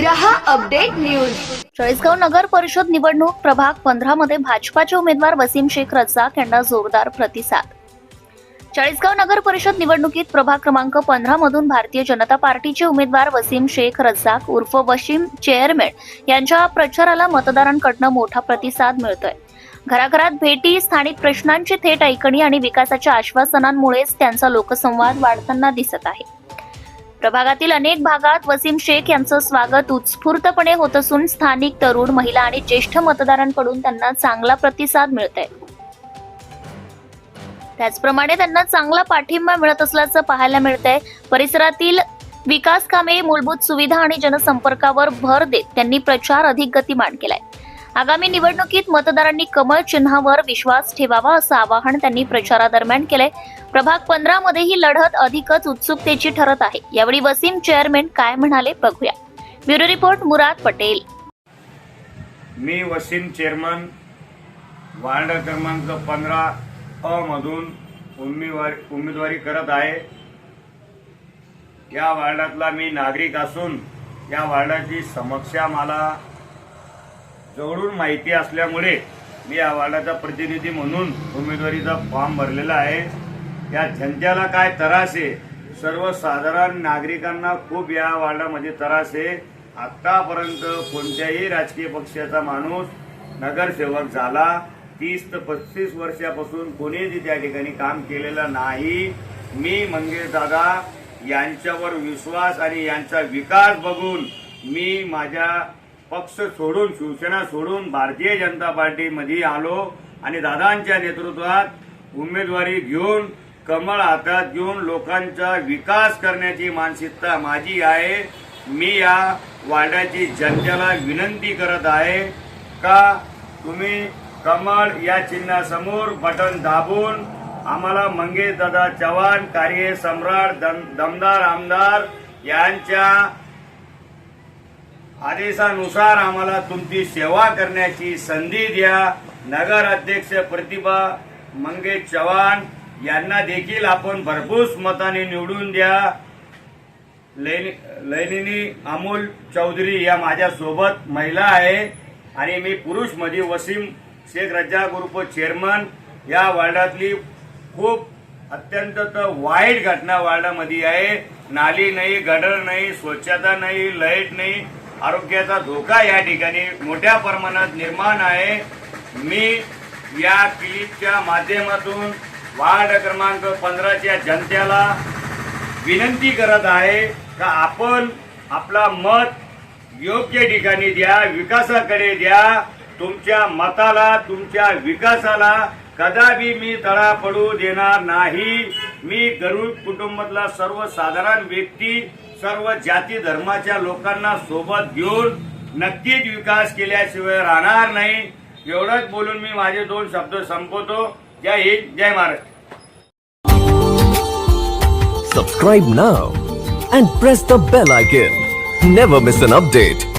रहा update news. Chalisgaon नगर परिषद निवडणूक प्रभाग पंधरा मध्ये भाजपाचे उमेदवार वसीम शेख रजाक यांना जोरदार प्रतिसाद. चाळीसगाव नगर परिषद निवडणुकीत प्रभाग क्रमांक पंधरा मधून भारतीय जनता पार्टीचे उमेदवार वसीम शेख रजाक उर्फ वसीम चेअरमॅन यांच्या प्रचाराला मतदारांकडनं मोठा प्रतिसाद मिळतोय. घराघरात भेटी स्थानिक प्रश्नांची थेट ऐकणी आणि विकासाच्या आश्वासनांमुळेच त्यांचा लोकसंवाद वाढताना दिसत आहे. प्रभागातील अनेक भागात वसीम शेख यांचं स्वागत उत्स्फूर्तपणे होत असून स्थानिक तरुण महिला आणि ज्येष्ठ मतदारांकडून त्यांना चांगला प्रतिसाद मिळत आहे त्याचप्रमाणे त्यांना चांगला पाठिंबा मिळत असल्याचं पाहायला मिळत आहे परिसरातील विकास कामे मूलभूत सुविधा आणि जनसंपर्कावर भर देत त्यांनी प्रचार अधिक गतिमान केलाय. आगामी निवडणुकीत मतदारांनी कमळ चिन्हावर विश्वास ठेवावा असं आवाहन त्यांनी प्रचारादरम्यान केलंय. प्रभाग पंधरा मध्ये ही लढत अधिकच उत्सुकतेची ठरत आहे. यावेळी वसीम चेअरमॅन काय म्हणाले बघूया. Bureau report Murad Patel. मी वसीम चेअरमन वार्ड क्रमांक पंधरा अ मधून उमेदवारी उमेदवारी करत आहे. या वार्डातला मी नागरिक असून या वार्डाची समस्या मला जवळून माहिती असल्यामुळे मी या वार्डाचा प्रतिनिधी म्हणून उमेदवारीचा फॉर्म भरलेला आहे. या जनतेला काय त्रास आहे? सर्वसाधारण नागरिकांना खूप या वार्डामध्ये त्रास आहे. आत्तापर्यंत कोणत्याही राजकीय पक्षाचा माणूस नगरसेवक झाला. तीस ते पस्तीस वर्षापासून कोणीही त्या ठिकाणी काम केलेलं नाही. मी मंगेश दादा यांच्यावर विश्वास आणि यांचा विकास बघून मी माझ्या पक्ष सोडून शिवसेना सोडून भारतीय जनता पार्टीमध्ये आलो आणि दादांच्या नेतृत्वात उमेदवारी घेऊन कमळ हातात घेऊन लोकांचा विकास करण्याची मानसिकता माझी आहे. मी या वार्डाची जनतेला विनंती करत आहे का तुम्ही कमळ या चिन्हासमोर बटन दाबून आम्हाला मंगेश दादा चव्हाण कार्य सम्राट दम- दमदार आमदार यांच्या आदेशानुसार आम्हाला तुमची सेवा करण्याची संधी द्या. नगर अध्यक्ष प्रतिभा मंगेश चव्हाण यांना देखील आपण भरपूर मताने निवडून द्या. लैनी- लैनिनी अमोल चौधरी या माझ्या सोबत महिला आहे. आणि मी पुरुषमध्ये वसीम शेख रज्जा ग्रुप चेअरमन या वार्डातली खूप अत्यंत वाईट घटना वार्डामध्ये आहे. नाली नाही गडर नाही स्वच्छता नाही लाइट नाही. आरोग्याचा धोका या ठिकाणी मोठ्या प्रमाणात निर्माण आहे. मी या क्लिपच्या माध्यमातून वार्ड क्रमांक पंधराच्या जनतेला विनंती करत आहे का आपण आपला मत योग्य ठिकाणी द्या विकासाकडे द्या. तुमच्या मताला तुमच्या विकासाला कदापि मी तळा पडू देणार नाही. मी गरीब कुटुंबातला सर्वसाधारण व्यक्ती सर्व जाती धर्माच्या लोकांना सोबत घेऊन नक्कीच विकास केल्याशिवाय राहणार नाही एवढंच बोलून मी माझे दोन शब्द संपवतो जय हिंद जय Maharashtra Subscribe now and press the bell icon. Never miss an update.